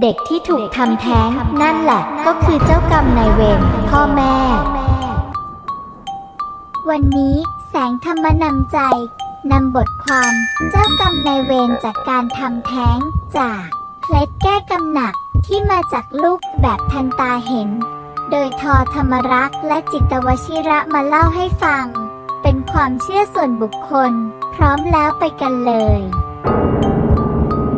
เด็กที่ถูกทำแท้งนั่นแหละก็คือเจ้ากรรมนายเวรพ่อแม่ วันนี้แสงธรรมนำใจนำบทความเจ้ากรรมนายเวรจากการทำแท้งจากเคล็ดแก้กำหนักที่มาจากลูกแบบทันตาเห็น โดยทอธรรมรักษ์และจิตวชิระมาเล่าให้ฟัง เป็นความเชื่อส่วนบุคคล พร้อมแล้วไปกันเลย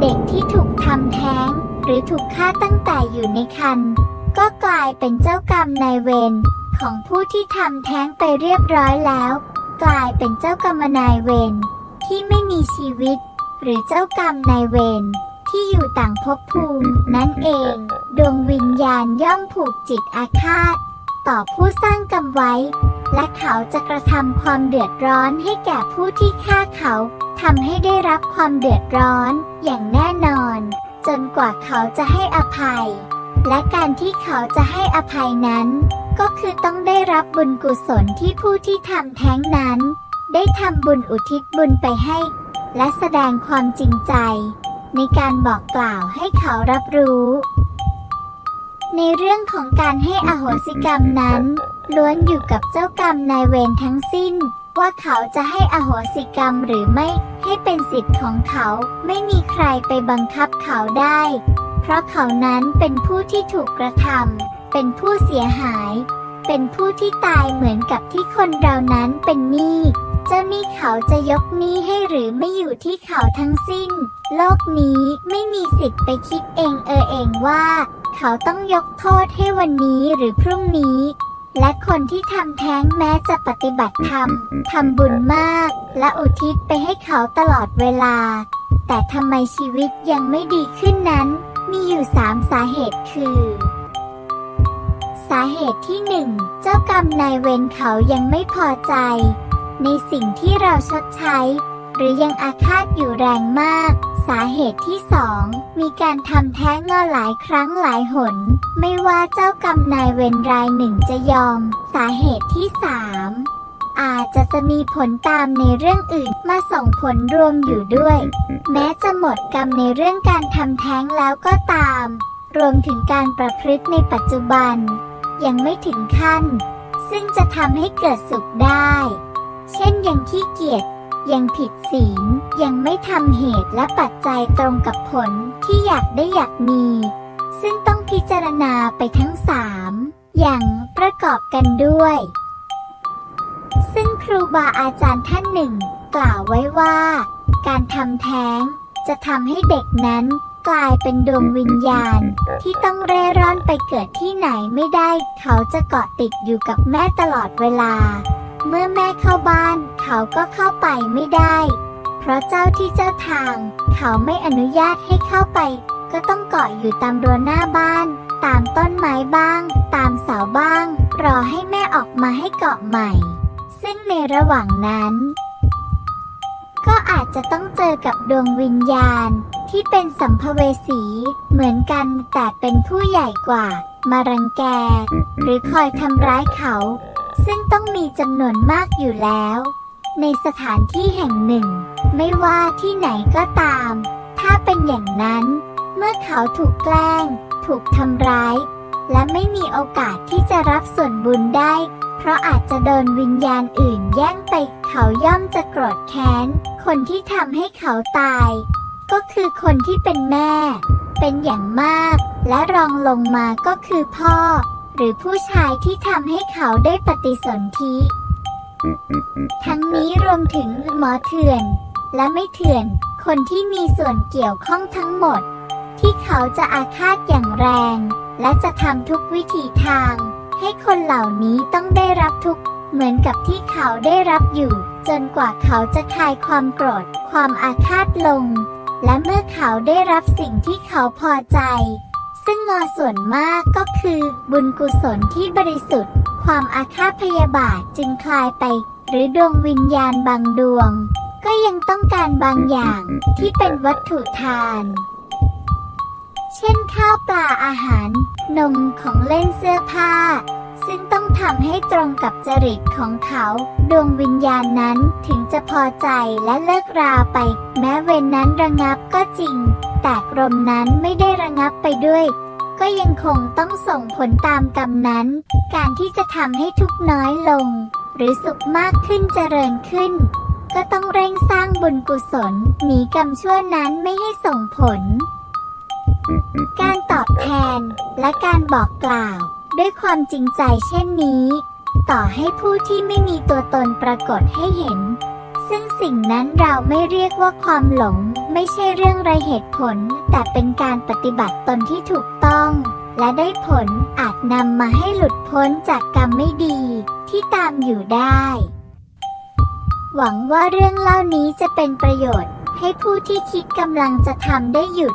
เด็กที่ถูกทำแท้ง หรือถูกฆ่าตั้งแต่อยู่ในครรภ์ก็กลายเป็นเจ้ากรรมนายเวรของผู้ที่ทำแท้งไปเรียบร้อยแล้ว กลายเป็นเจ้ากรรมนายเวรที่ไม่มีชีวิต หรือเจ้ากรรมนายเวรที่อยู่ต่างภพภูมินั่นเอง ดวงวิญญาณย่อมผูกจิตอาฆาต ต่อผู้สร้างกรรมไว้ และเขาจะกระทำความเดือดร้อนให้แก่ผู้ที่ฆ่าเขาทำให้ได้รับความเดือดร้อนอย่างแน่นอน จนกว่าเขาจะให้อภัย และการที่เขาจะให้อภัยนั้น ก็คือต้องได้รับบุญกุศลที่ผู้ที่ทำแท้งนั้น ได้ทำบุญอุทิศบุญไปให้ และแสดงความจริงใจ ในการบอกกล่าวให้เขารับรู้ ในเรื่องของการให้อโหสิกรรมนั้น ล้วนอยู่กับเจ้ากรรมนายเวรทั้งสิ้น ว่าเขาจะให้อโหสิกรรมหรือไม่ ให้เป็นสิทธิ์ของเขาไม่มีใครไปบังคับเขาได้ เพราะเขานั้นเป็นผู้ที่ถูกกระทำเป็นผู้เสียหาย เป็นผู้ที่ตายเหมือนกับที่คนเรานั้นเป็นหนี้เจ้าหนี้เขาจะยกหนี้ให้หรือไม่อยู่ที่เขาทั้งสิ้น โลกนี้ไม่มีสิทธิ์ไปคิดเองเออเองว่า เขาต้องยกโทษให้วันนี้หรือพรุ่งนี้ และคนที่ทำแท้งแม้จะปฏิบัติธรรมทำบุญมาก และอุทิศไปให้เขาตลอดเวลา แต่ทำไมชีวิตยังไม่ดีขึ้นนั้น มีอยู่สามสาเหตุคือ สาเหตุที่หนึ่งเจ้ากรรมนายเวรเขายังไม่พอใจ ในสิ่งที่เราชดใช้ หรือยังอาฆาตอยู่แรงมาก สาเหตุที่สองมีการทำแท้งงอหลายครั้งหลายหน ไม่ว่าเจ้ากรรมนายเวรรายหนึ่งจะยอม สาเหตุที่สามอาจจะจะมีผลตามในเรื่องอื่นมาส่งผลรวมอยู่ด้วย แม้จะหมดกรรมในเรื่องการทำแท้งแล้วก็ตาม รวมถึงการประพฤติในปัจจุบัน ยังไม่ถึงขั้น ซึ่งจะทำให้เกิดสุขได้ เช่นยังขี้เกียจยังผิดศีลยังไม่ทำเหตุและปัจจัยตรงกับผลที่อยากได้อยากมี ซึ่งต้องพิจารณาไปทั้งสามอย่างประกอบกันด้วย ซึ่งครูบาอาจารย์ท่านหนึ่ง กล่าวไว้ว่า การทำแท้ง จะทำให้เด็กนั้นกลายเป็นดวงวิญญาณ ที่ต้องเร่ร่อนไปเกิดที่ไหนไม่ได้ เขาจะเกาะติดอยู่กับแม่ตลอดเวลา เมื่อแม่เข้าบ้านเขาก็เข้าไปไม่ได้ เพราะเจ้าที่เจ้าทาง เขาไม่อนุญาตให้เข้าไป ก็ต้องเกาะอยู่ตามรั้วหน้าบ้าน ตามต้นไม้บ้าง ตามเสาบ้าง รอให้แม่ออกมาให้เกาะใหม่ ซึ่งในระหว่างนั้น ก็อาจจะต้องเจอกับดวงวิญญาณ ที่เป็นสัมภเวสี เหมือนกันแต่เป็นผู้ใหญ่กว่า มารังแก หรือคอยทำร้ายเขา ซึ่งต้องมีจำนวนมากอยู่แล้ว ในสถานที่แห่งหนึ่ง ไม่ว่าที่ไหนก็ตาม ถ้าเป็นอย่างนั้น เมื่อเขาถูกแกล้ง ถูกทำร้าย และไม่มีโอกาสที่จะรับส่วนบุญได้ เพราะอาจจะโดนวิญญาณอื่นแย่งไป เขาย่อมจะโกรธแค้น คนที่ทำให้เขาตาย ก็คือคนที่เป็นแม่ เป็นอย่างมาก และรองลงมาก็คือพ่อ หรือผู้ชายที่ทำให้เขาได้ปฏิสนธิทั้งนี้รวมถึงหมอเถื่อน และไม่เถื่อน คนที่มีส่วนเกี่ยวข้องทั้งหมด ที่เขาจะอาฆาตอย่างแรง และจะทำทุกวิถีทาง ให้คนเหล่านี้ต้องได้รับทุกข์เหมือนกับที่เขาได้รับอยู่ จนกว่าเขาจะคลายความโกรธ ความอาฆาตลง และเมื่อเขาได้รับสิ่งที่เขาพอใจ ซึ่งงอส่วนมากก็คือ บุญกุศลที่บริสุทธิ์ ความอาฆาตพยาบาทจึงคลายไป หรือดวงวิญญาณบางดวง ก็ยังต้องการบางอย่างที่เป็นวัตถุทาน เช่นข้าวปลาอาหาร นมของเล่นเสื้อผ้า ซึ่งต้องทำให้ตรงกับจริตของเขา ดวงวิญญาณนั้นถึงจะพอใจและเลิกราไป แม้เวรนนั้นระงับก็จริง แต่กรมนั้นไม่ได้ระงับไปด้วยก็ยังคงต้องส่งผลตามกรรมนั้น การที่จะทำให้ทุกน้อยลง หรือสุขมากขึ้นเจริญขึ้น ก็ต้องเร่งสร้างบุญกุศลหนีกรรมชั่วนั้นไม่ให้ส่งผล การตอบแทนและการบอกกล่าว ด้วยความจริงใจเช่นนี้ ต่อให้ผู้ที่ไม่มีตัวตนปรากฏให้เห็น ซึ่งสิ่งนั้นเราไม่เรียกว่าความหลง ไม่ใช่เรื่องไรเหตุผล แต่เป็นการปฏิบัติตนที่ถูกต้อง และได้ผลอาจนำมาให้หลุดพ้นจากกรรมไม่ดี ที่ตามอยู่ได้ หวังว่าเรื่องเล่านี้จะเป็นประโยชน์ ให้ผู้ที่คิดกำลังจะทำได้หยุด